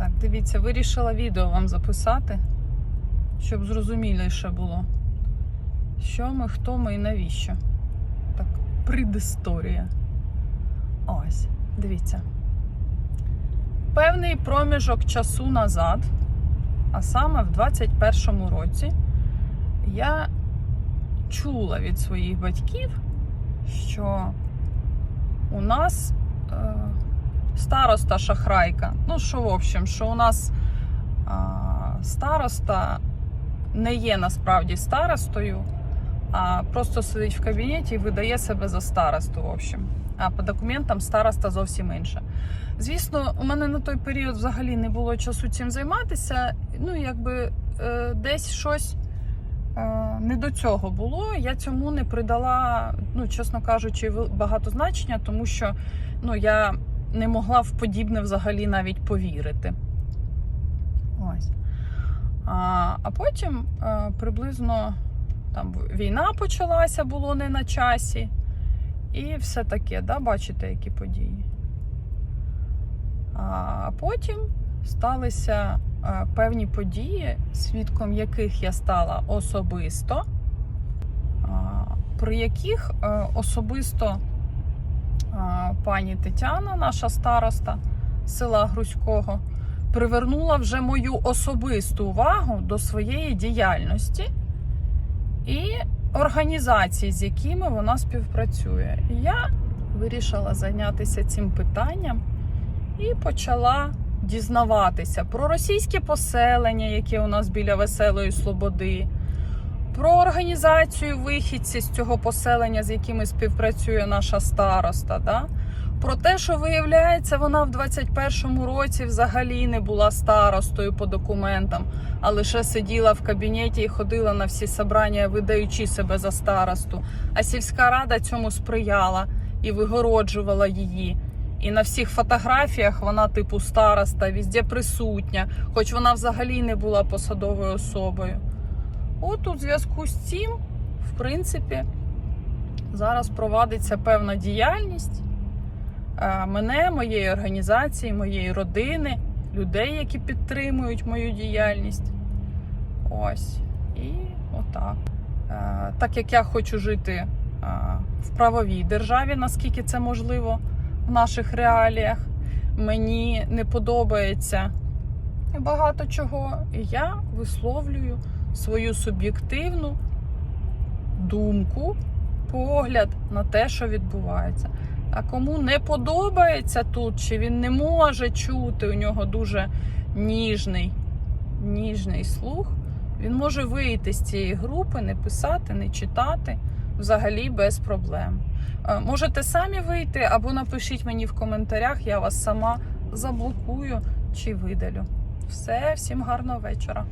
Так, дивіться, вирішила відео вам записати, щоб зрозуміліше було, що ми, хто ми і навіщо. Так, предісторія. Ось, дивіться. Певний проміжок часу назад, а саме в 21-му році, я чула від своїх батьків, що у нас е, староста шахрайка. Ну, що, в общем, що у нас а, староста не є насправді старостою, а просто сидить в кабінеті і видає себе за старосту, в общем. А по документам староста зовсім інша. Звісно, у мене на той період взагалі не було часу цим займатися. Ну, якби е, десь щось е, не до цього було. Я цьому не придала, ну, чесно кажучи, багато значення, тому що ну, я не могла в подібне взагалі навіть повірити. Ось. А, а потім е, приблизно там війна почалася, було не на часі. І все таке, да, бачите, які події. А потім сталися е, певні події, свідком яких я стала особисто, а, при яких е, особисто а, пані Тетяна, наша староста села Грузького, привернула вже мою особисту увагу до своєї діяльності і організацій, з якими вона співпрацює. Я вирішила зайнятися цим питанням і почала дізнаватися про російське поселення, яке у нас біля Веселої Слободи, про організацію вихідці з цього поселення, з якими співпрацює наша староста. Да? Про те, що виявляється, вона в 21-му році взагалі не була старостою по документам, а лише сиділа в кабінеті і ходила на всі собрання, видаючи себе за старосту. А сільська рада цьому сприяла і вигороджувала її. І на всіх фотографіях вона, типу, староста, везде присутня, хоч вона взагалі не була посадовою особою. От у зв'язку з цим, в принципі, зараз провадиться певна діяльність е, мене, моєї організації, моєї родини, людей, які підтримують мою діяльність. Ось. І отак. Е, Так як я хочу жити е, в правовій державі, наскільки це можливо в наших реаліях, мені не подобається багато чого, я висловлюю свою суб'єктивну думку, погляд на те, що відбувається. А кому не подобається тут, чи він не може чути, у нього дуже ніжний, ніжний слух, він може вийти з цієї групи, не писати, не читати взагалі без проблем. Е, Можете самі вийти або напишіть мені в коментарях, я вас сама заблокую чи видалю. Все, всім гарного вечора.